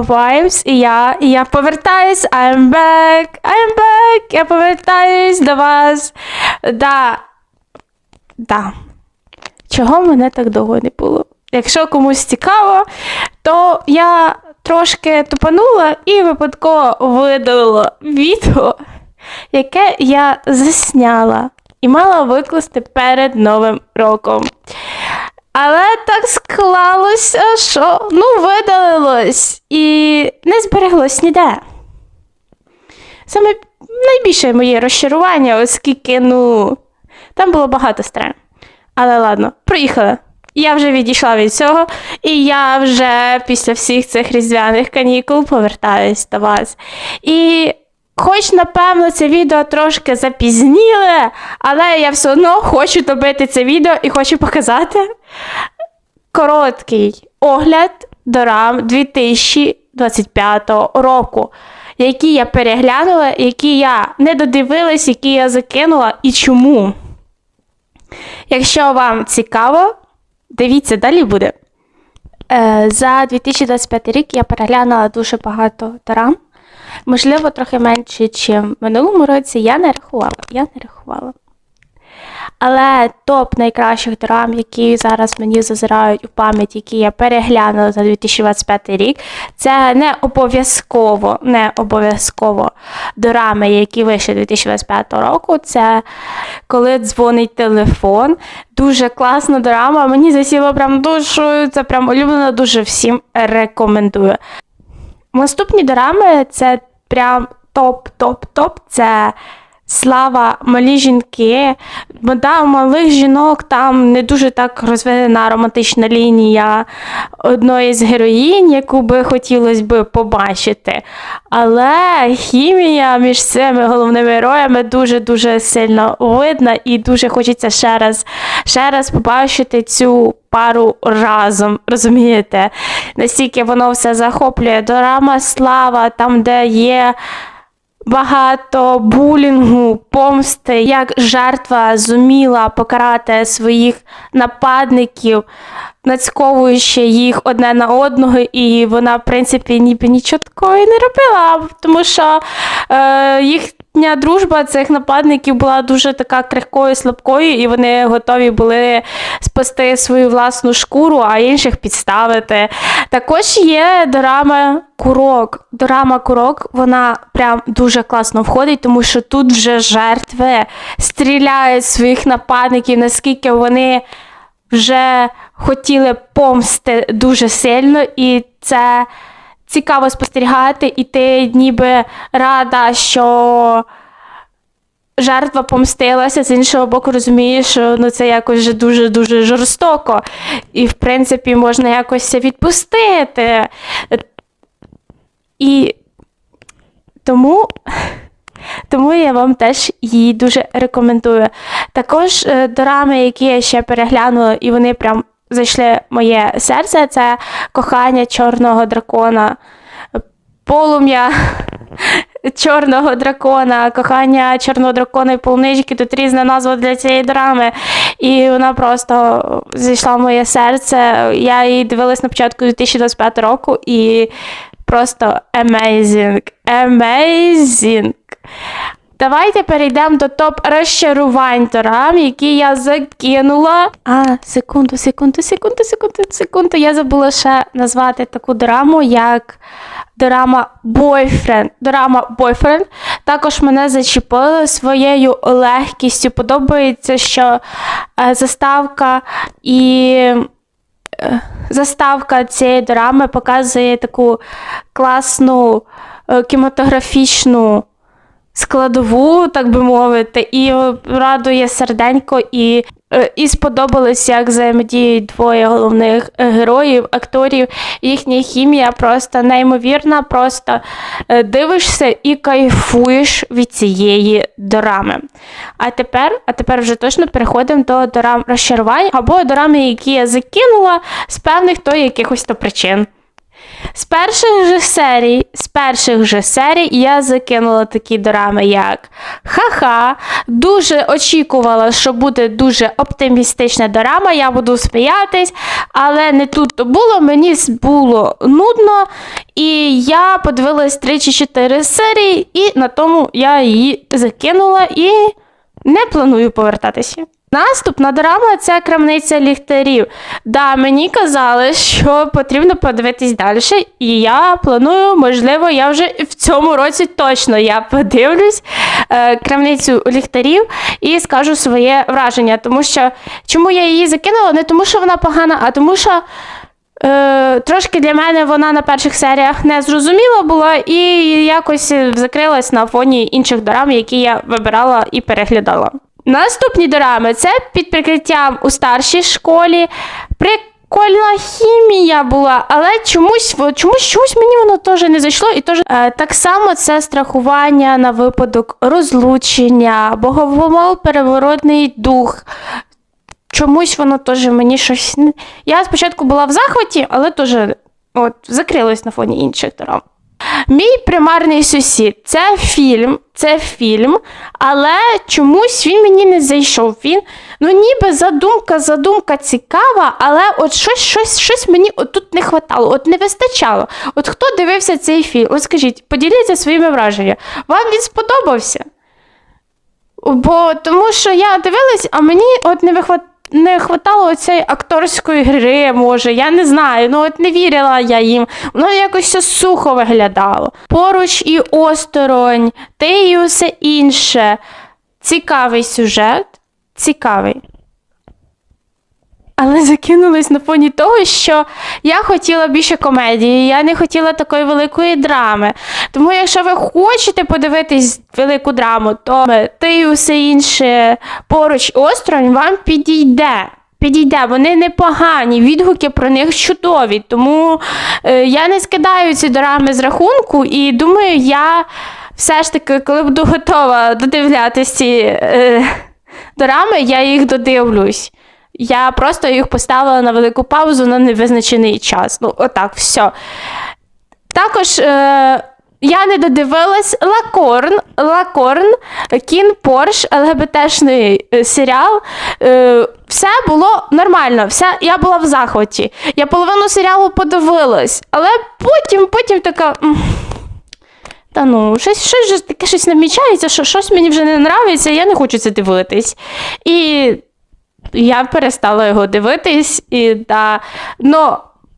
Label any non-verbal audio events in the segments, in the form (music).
Vibes, і я, і я повертаюсь, I'm back, I'm back, я повертаюсь до вас. Да. Да. Чого мене так довго не було? Якщо комусь цікаво, то я трошки тупанула і випадково видалила відео, яке я засняла і мала викласти перед Новим роком. Але так склалося, що ну, видалилось і не збереглось ніде. Саме найбільше моє розчарування, оскільки, ну, там було багато стрем. Але ладно, проїхали. Я вже відійшла від цього, і я вже після всіх цих різдвяних канікул повертаюсь до вас. І хоч, напевно, це відео трошки запізніле, але я все одно хочу добити це відео і хочу показати короткий огляд дорам 2025 року, які я переглянула, які я не додивилась, які я закинула і чому. Якщо вам цікаво, дивіться, далі буде. Е, за 2025 рік я переглянула дуже багато дорам. Можливо, трохи менше, ніж в минулому році. Я не рахувала. Я не рахувала. Але топ найкращих драм, які зараз мені зазирають у пам'ять, які я переглянула за 2025 рік, це не обов'язково, не обов'язково драми, які вийшли 2025 року. Це коли дзвонить телефон. Дуже класна драма. Мені засіло прям душу. Це прям улюблено, дуже всім рекомендую. Наступні дорами це прям топ-топ-топ. Це слава малі жінки. Бо да, у малих жінок там не дуже так розвинена романтична лінія одної з героїнь, яку би хотілося би побачити. Але хімія між цими головними героями дуже-дуже сильно видна і дуже хочеться ще раз, ще раз побачити цю пару разом, розумієте? Настільки воно все захоплює. Дорама слава, там, де є багато булінгу, помсти, як жертва зуміла покарати своїх нападників, нацьковуючи їх одне на одного, і вона, в принципі, ніби нічого такого і не робила, тому що е, їхня дружба цих нападників була дуже така крихкою, слабкою, і вони готові були спасти свою власну шкуру, а інших підставити. Також є дорама Курок. Дорама Курок, вона прям дуже класно входить, тому що тут вже жертви стріляють своїх нападників, наскільки вони вже хотіли помсти дуже сильно, і це цікаво спостерігати, і ти ніби рада, що жертва помстилася, з іншого боку, розумієш, що ну, це якось дуже-дуже жорстоко. І, в принципі, можна якось відпустити. І тому, тому я вам теж її дуже рекомендую. Також е, дорами, які я ще переглянула, і вони прям зайшли моє серце, це кохання чорного дракона, полум'я (laughs) чорного дракона, кохання чорного дракона і полунички. Тут різна назва для цієї драми. І вона просто зайшла в моє серце. Я її дивилась на початку 2025 року і просто amazing. Amazing. Давайте перейдемо до топ розчарувань торам, які я закинула. А, секунду, секунду, секунду, секунду, секунду. Я забула ще назвати таку драму, як дорама Boyfriend. Дорама Boyfriend також мене зачепили своєю легкістю. Подобається, що е, заставка і е, заставка цієї драми показує таку класну е, кінематографічну складову, так би мовити, і радує серденько, і, е, і сподобалось, як взаємодіють двоє головних героїв, акторів. Їхня хімія просто неймовірна, просто е, дивишся і кайфуєш від цієї дорами. А тепер, а тепер вже точно переходимо до дорам розчарувань або дорами, які я закинула з певних то якихось то причин. З перших же серій, з перших же серій я закинула такі драми, як Ха-ха. Дуже очікувала, що буде дуже оптимістична драма, я буду сміятись, але не тут то було, мені було нудно, і я подивилась 3 чи 4 серії, і на тому я її закинула і не планую повертатися. Наступна драма це крамниця ліхтарів. Да, мені казали, що потрібно подивитись далі, і я планую, можливо, я вже в цьому році точно я подивлюсь е, крамницю ліхтарів і скажу своє враження. Тому що чому я її закинула? Не тому, що вона погана, а тому, що Е, трошки для мене вона на перших серіях не зрозуміла була і якось закрилась на фоні інших дорам, які я вибирала і переглядала. Наступні дорами це під прикриттям у старшій школі. Прикольна хімія була, але чомусь, чомусь, чомусь мені воно теж не зайшло. І теж, е, так само це страхування на випадок розлучення, боговомол переворотний дух. Чомусь воно теж мені щось. Я спочатку була в захваті, але теж от, закрилась на фоні інших драм. Мій примарний сусід це фільм, це фільм, але чомусь він мені не зайшов. Він, ну ніби задумка, задумка цікава, але от щось, щось, щось мені тут не хватало, от не вистачало. От хто дивився цей фільм? От скажіть, поділіться своїми враженнями. Вам він сподобався? Бо тому що я дивилась, а мені от не вихват... не хватало цієї акторської гри, може, я не знаю. Ну от не вірила я їм. Воно якось все сухо виглядало. Поруч і осторонь, те і усе інше. Цікавий сюжет, цікавий. Але закинулись на фоні того, що я хотіла більше комедії, я не хотіла такої великої драми. Тому, якщо ви хочете подивитись велику драму, то ти і усе інше поруч осторонь вам підійде. Підійде, вони непогані, відгуки про них чудові. Тому е, я не скидаю ці драми з рахунку і думаю, я все ж таки, коли буду готова додивлятися ці е, дорами, я їх додивлюсь. Я просто їх поставила на велику паузу на невизначений час. Ну, отак, все. Також е, я не додивилась Лакорн, Лакорн, Кін Порш, ЛГБТшний е, серіал. Е, все було нормально, все, я була в захваті. Я половину серіалу подивилась, але потім, потім така. Та ну, щось, щось таке щось намічається, що щось мені вже не нравиться, я не хочу це дивитись. І я перестала його дивитись, і да. Ну,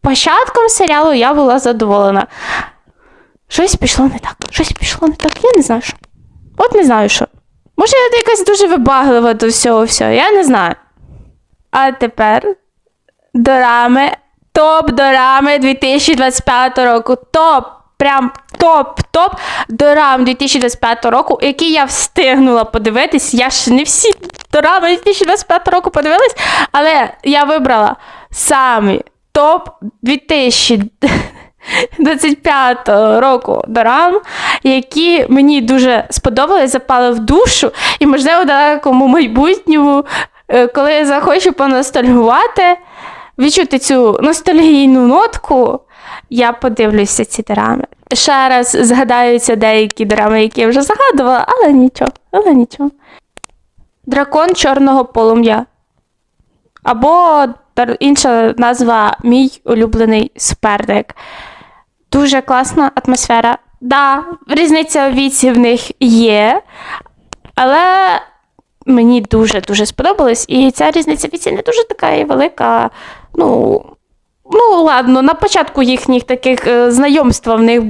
початком серіалу я була задоволена. Щось пішло не так. Щось пішло не так. Я не знаю що. От не знаю що. Може, я якась дуже вибаглива до всього всього, я не знаю. А тепер дорами, топ дорами 2025 року. Топ! Прям топ-топ дорам 2025 року, які я встигнула подивитись. Я ж не всі дорами 2025 року подивилась, але я вибрала самі топ 2025 року дорам, які мені дуже сподобались, запали в душу, і, можливо, в далекому майбутньому, е, коли я захочу поностальгувати, відчути цю ностальгійну нотку, я подивлюся ці драми. Ще раз згадаються деякі драми, які я вже згадувала, але нічого, але нічого. Дракон чорного полум'я. Або інша назва Мій улюблений суперник. Дуже класна атмосфера. Да, різниця в віці в них є, але мені дуже-дуже сподобалось. І ця різниця віці не дуже така і велика. Ну, ну ладно, на початку їхніх таких е, знайомства в них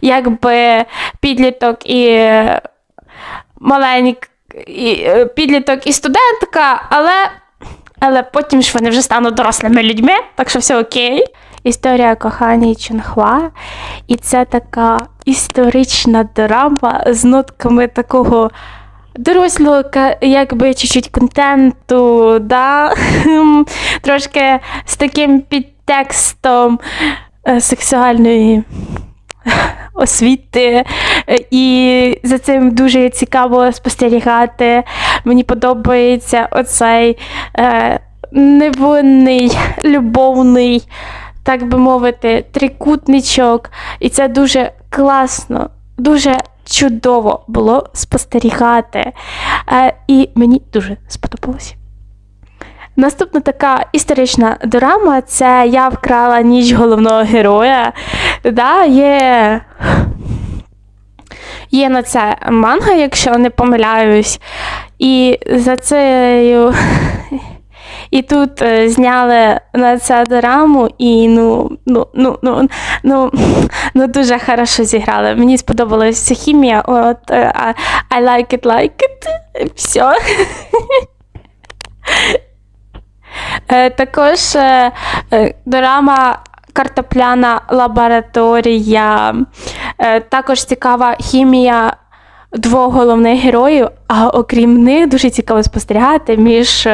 якби підліток і маленьк, і, е, підліток і студентка, але, але потім ж вони вже стануть дорослими людьми, так що все окей. Історія кохання Чонхва. І це така історична драма з нотками такого дорослого, якби чуть-чуть контенту, да? (laughs) трошки з таким підтекстом е, сексуальної (laughs) освіти, і за цим дуже цікаво спостерігати. Мені подобається оцей е, невинний, любовний так би мовити, трикутничок. І це дуже класно, дуже чудово було спостерігати. Е, і мені дуже сподобалося. Наступна така історична драма це Я вкрала ніч головного героя. Да, є, є на це манга, якщо не помиляюсь. І за цією. І тут е, зняли на це дораму, і ну, ну, ну, ну, ну, ну дуже хорошо зіграли. Мені сподобалася хімія. От е, I like it, like it. Все. Е, Також е, е, дорама Картопляна лабораторія. Також цікава хімія двох головних героїв, а окрім них дуже цікаво спостерігати між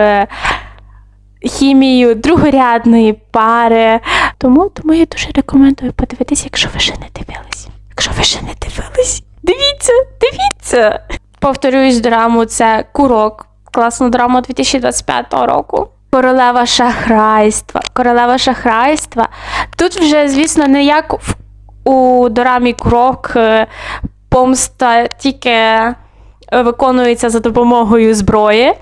хімією другорядної пари. Тому, тому я дуже рекомендую подивитися, якщо ви ще не дивились. Якщо ви ще не дивились, дивіться, дивіться. Повторюсь, драму це Курок. Класна драма 2025 року. Королева шахрайства. Королева шахрайства. Тут вже, звісно, не як у дорамі Курок е, помста тільки е, виконується за допомогою зброї.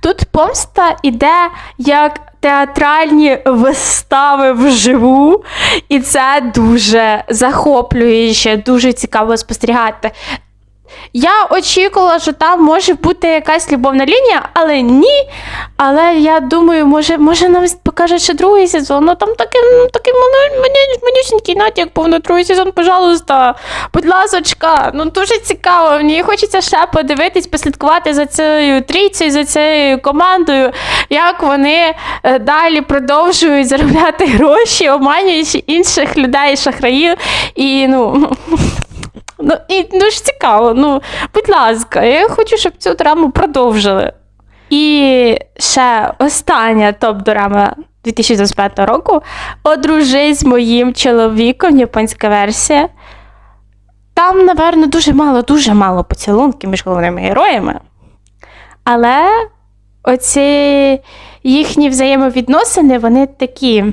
Тут помста іде як театральні вистави вживу, і це дуже захоплююче, дуже цікаво спостерігати. Я очікувала, що там може бути якась любовна лінія, але ні. Але я думаю, може, може нам покаже ще другий сезон. Ну там такий, ну, такий маленький, натяк, на другий сезон, пожалуйста. Будь ласочка, ну дуже цікаво. Мені хочеться ще подивитись, послідкувати за цією трійцею, за цією командою, як вони е, далі продовжують заробляти гроші, обманюючи інших людей, шахраїв. І ну. (laughs) Ну, і дуже цікаво. Ну, будь ласка, я хочу, щоб цю драму продовжили. І ще остання топ-драма 2025 року Одружись з моїм чоловіком, японська версія. Там, напевно, дуже мало, дуже мало поцілунків між головними героями. Але оці їхні взаємовідносини, вони такі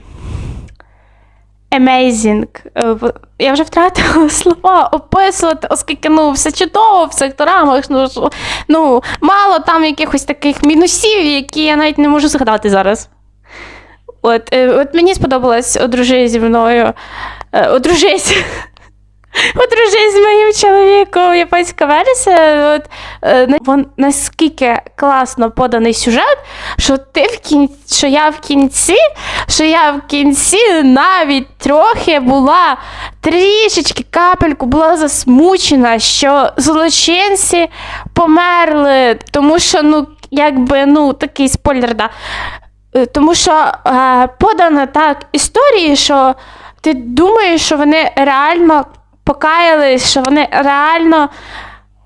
amazing. Е, Я вже втратила (laughs) слова описувати, оскільки ну, все чудово в цих дорамах. Ну, ну, мало там якихось таких мінусів, які я навіть не можу згадати зараз. От, е, от мені сподобалось одружись зі мною. Е, одружись. Одружись з моїм чоловіком, японська версія. От, е, наскільки класно поданий сюжет, що ти в кінці, що я в кінці, що я в кінці навіть трохи була трішечки капельку була засмучена, що злочинці померли, тому що, ну, якби, ну, такий спойлер, да. Е, Тому що е, подано так історії, що ти думаєш, що вони реально покаялись, що вони реально,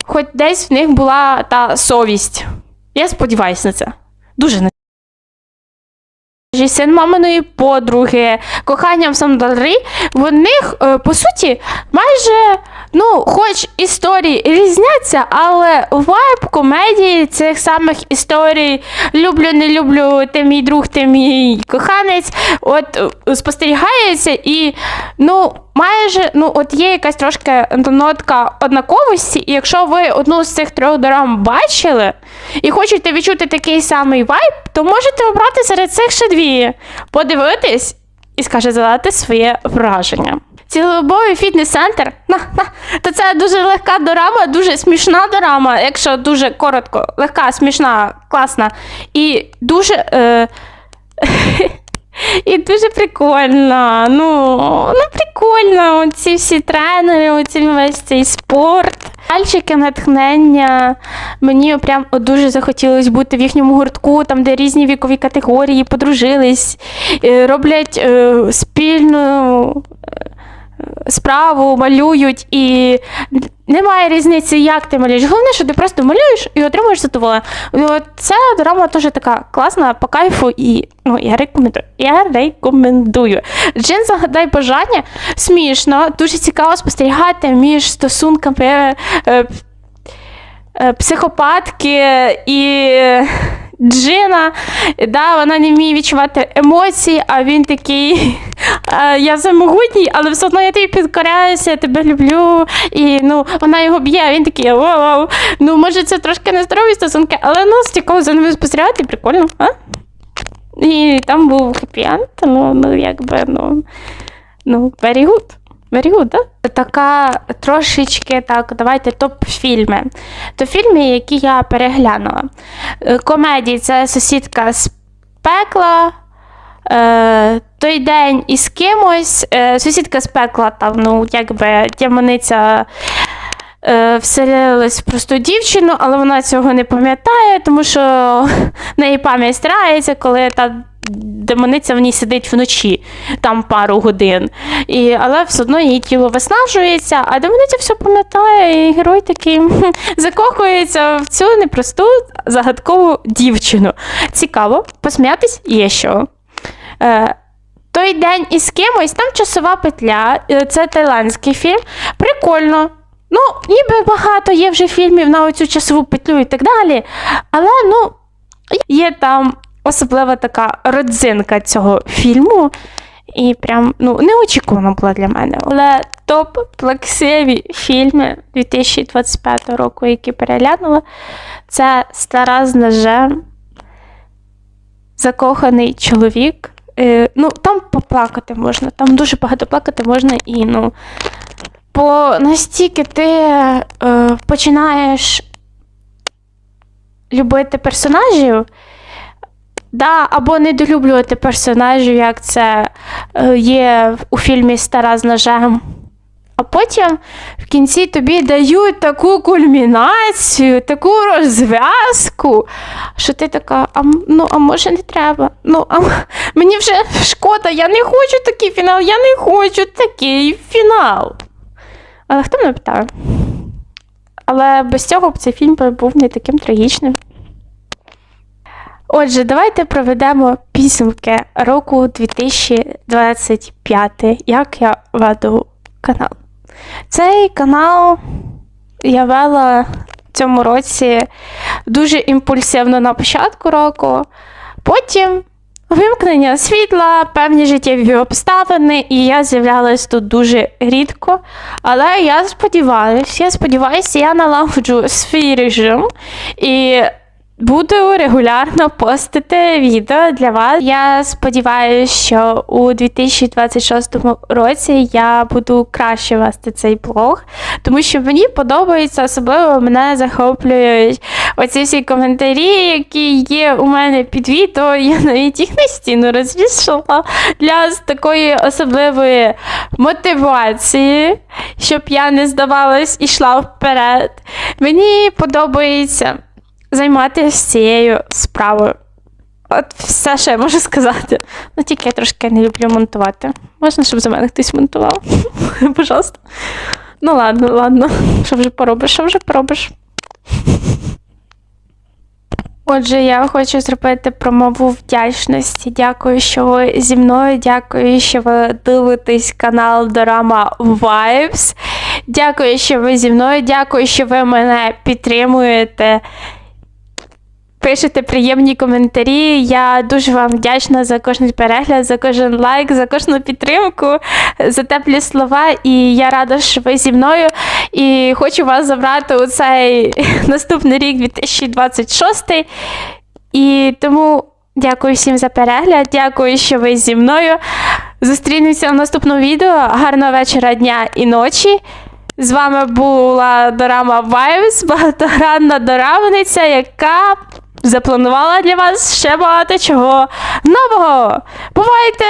хоч десь в них була та совість. Я сподіваюся на це. Дуже на це. Син маминої подруги, кохання в Самдарі, в них, е, по суті, майже, ну, хоч історії різняться, але вайб комедії цих самих історій люблю, не люблю, ти мій друг, ти мій коханець, от е, спостерігається і, ну, майже, ну, от є якась трошки нотка однаковості, і якщо ви одну з цих трьох дорам бачили і хочете відчути такий самий вайб, то можете обрати серед цих ще дві, подивитись і скаже задати своє враження. Цілобовий фітнес-центр, то це дуже легка дорама, дуже смішна дорама, якщо дуже коротко, легка, смішна, класна. І дуже. Е, (laughs) і дуже прикольно. Ну, ну прикольно. Ці всі тренери, оці весь цей спорт. Пальчики натхнення. Мені прям дуже захотілося бути в їхньому гуртку, там, де різні вікові категорії подружились, е, роблять е, спільну справу, малюють і немає різниці, як ти малюєш. Головне, що ти просто малюєш і отримуєш задоволення. Ця драма теж така класна, по кайфу, і ну, я рекомендую. Я рекомендую. Джин загадай бажання смішно, дуже цікаво спостерігати між стосунками. е, е, психопатки і Джина, да, вона не вміє відчувати емоції, а він такий (laughs) я самогутній, але все одно я тобі підкоряюся, я тебе люблю. І ну, вона його б'є, а він такий вау. Ну, може, це трошки нездорові стосунки, але ну, цікаво за ними спостерігати, прикольно, а? І там був хеппі-енд, ну, ну якби, ну, ну, very good. Very да? Така трошечки так, давайте топ-фільми. То фільми, які я переглянула. Е, Комедії це сусідка з пекла. Е, той день із кимось. Е, сусідка з пекла, там, ну, якби тяманиця е, вселилась в просту дівчину, але вона цього не пам'ятає, тому що (laughs) в неї пам'ять стирається, коли та демониця в ній сидить вночі, там пару годин. І, але все одно її тіло виснажується, а демониця все пам'ятає, і герой такий закохується в цю непросту загадкову дівчину. Цікаво, посміятись є що. Е, той день із кимось, там часова петля, е, це тайландський фільм. Прикольно. Ну, ніби багато є вже фільмів на оцю часову петлю і так далі. Але ну, є там особлива така родзинка цього фільму. І прям ну, неочікувано була для мене. Але топ плаксиві фільми 2025 року, які переглянула, це Стара з ножем, Закоханий чоловік. Е, ну, там поплакати можна, там дуже багато плакати можна і ну. Бо настільки ти е, починаєш любити персонажів, да, або недолюблювати персонажів, як це е, є у фільмі Стара з ножем. А потім в кінці тобі дають таку кульмінацію, таку розв'язку, що ти така, а, ну, а може не треба? Ну, а мені вже шкода, я не хочу такий фінал, я не хочу такий фінал. Але хто мене питає? Але без цього б цей фільм був не таким трагічним. Отже, давайте проведемо підсумки року 2025, як я веду канал. Цей канал я вела в цьому році дуже імпульсивно на початку року. Потім вимкнення світла, певні життєві обставини, і я з'являлась тут дуже рідко. Але я сподіваюся, я сподіваюся, я налагоджу свій режим і буду регулярно постити відео для вас. Я сподіваюся, що у 2026 році я буду краще вести цей блог, тому що мені подобається, особливо мене захоплюють оці всі коментарі, які є у мене під відео. Я навіть їх на стіну розвішала для такої особливої мотивації, щоб я не здавалась і йшла вперед. Мені подобається займатися цією справою. От все, що я можу сказати. Ну, тільки я трошки не люблю монтувати. Можна, щоб за мене хтось монтував? (laughs) Пожалуйста. Ну, ладно, ладно. Що вже поробиш? Що вже поробиш? Отже, я хочу зробити промову вдячності. Дякую, що ви зі мною. Дякую, що ви дивитесь канал Дорама Vibes. Дякую, що ви зі мною. Дякую, що ви мене підтримуєте. Пишете приємні коментарі. Я дуже вам вдячна за кожен перегляд, за кожен лайк, за кожну підтримку, за теплі слова. І я рада, що ви зі мною. І хочу вас забрати у цей (laughs) наступний рік 2026. І тому дякую всім за перегляд. Дякую, що ви зі мною. Зустрінемося в наступному відео. Гарного вечора, дня і ночі. З вами була Дорама Vibes, багатогранна дорамниця, яка запланувала для вас ще багато чого нового. Бувайте!